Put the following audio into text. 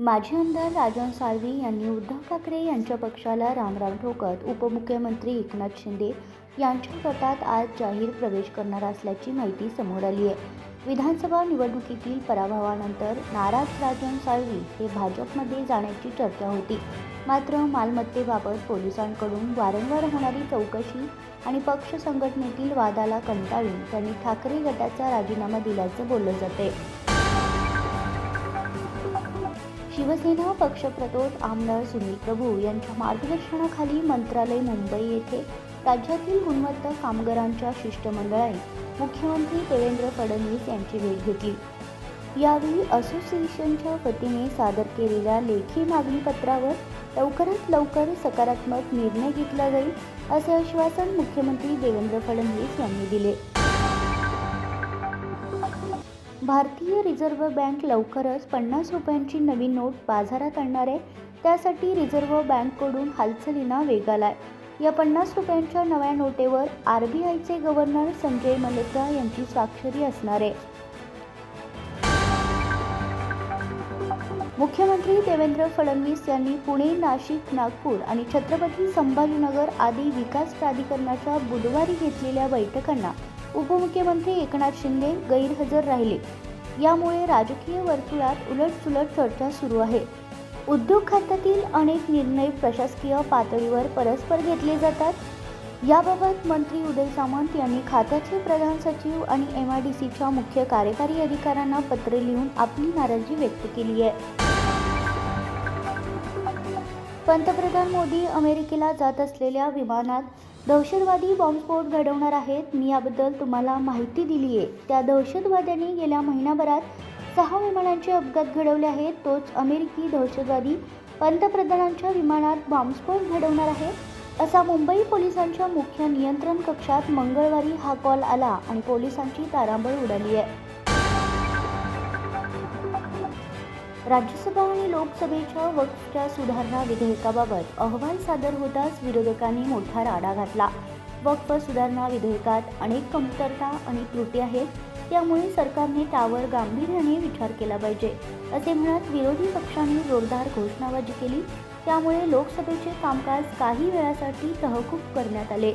माजी आमदार राजन साळवी यांनी उद्धव ठाकरे यांच्या पक्षाला रामराम ठोकत उपमुख्यमंत्री एकनाथ शिंदे यांच्या गटात आज जाहीर प्रवेश करणार असल्याची माहिती समोर आली आहे. विधानसभा निवडणुकीतील पराभवानंतर नाराज राजन साळवी हे भाजपमध्ये जाण्याची चर्चा होती. मात्र मालमत्तेबाबत पोलिसांकडून वारंवार होणारी चौकशी आणि पक्ष संघटनेतील वादाला कंटाळून त्यांनी ठाकरे गटाचा राजीनामा दिल्याचं बोललं जाते शिवसेना पक्षप्रतोद आमदार सुनील प्रभू यांच्या मार्गदर्शनाखाली मंत्रालय मुंबई येथे राज्यातील गुणवत्ता कामगारांच्या शिष्टमंडळाने मुख्यमंत्री देवेंद्र फडणवीस यांची भेट घेतली. यावेळी असोसिएशनच्या वतीने सादर केलेल्या लेखी मागणीपत्रावर लवकरात लवकर सकारात्मक निर्णय घेतला जाईल असे आश्वासन मुख्यमंत्री देवेंद्र फडणवीस यांनी दिले. भारतीय रिझर्व्ह बँक लवकरच पन्नास रुपयांची नवीन नोट बाजारात आणणार आहे त्यासाठी रिझर्व्ह बँककडून हालचालींना वेग आलाय. या पन्नास रुपयांच्या नव्या नोटेवर आर बी आयचे गव्हर्नर संजय मल्होत्रा यांची स्वाक्षरी असणार आहे. मुख्यमंत्री देवेंद्र फडणवीस यांनी पुणे नाशिक नागपूर आणि छत्रपती संभाजीनगर आदी विकास प्राधिकरणाच्या बुधवारी घेतलेल्या बैठकांना उपमुख्यमंत्री एकनाथ शिंदे गैरहजर राहिले. यामुळे राजकीय वर्तुळात उलटसुलट चर्चा सुरू आहे. उद्योग खात्यातील अनेक निर्णय प्रशासकीय पातळीवर परस्पर घेतले जातात. याबाबत मंत्री उदय सामंत यांनी खात्याचे प्रधान सचिव आणि एम आय डी सीच्या मुख्य कार्यकारी अधिकाऱ्यांना पत्र लिहून आपली नाराजी व्यक्त केली आहे. पंतप्रधान मोदी अमेरिकेला जात असलेल्या विमानात दहशतवादी बॉम्बस्फोट घडवणार आहेत. मी याबद्दल तुम्हाला माहिती दिली आहे त्या दहशतवाद्यांनी गेल्या महिनाभरात सहा विमानांचे अपघात घडवले आहेत. तोच अमेरिकी दहशतवादी पंतप्रधानांच्या विमानात बॉम्बस्फोट घडवणार आहे. असा मुंबई पोलिसांच्या मुख्य नियंत्रण कक्षात मंगळवारी हा कॉल आला आणि पोलिसांची तारांबळ उडाली आहे. राज्यसभा आणि लोकसभेच्या वक्फच्या सुधारणा विधेयकाबाबत अहवाल सादर होताच विरोधकांनी मोठा राडा घातला. वक्फ सुधारणा विधेयकात अनेक कमतरता आणि त्रुटी आहेत त्यामुळे सरकारने त्यावर गांभीर्याने विचार केला पाहिजे असे म्हणत विरोधी पक्षांनी जोरदार घोषणाबाजी केली. त्यामुळे लोकसभेचे कामकाज काही वेळासाठी तहकूब करण्यात आले.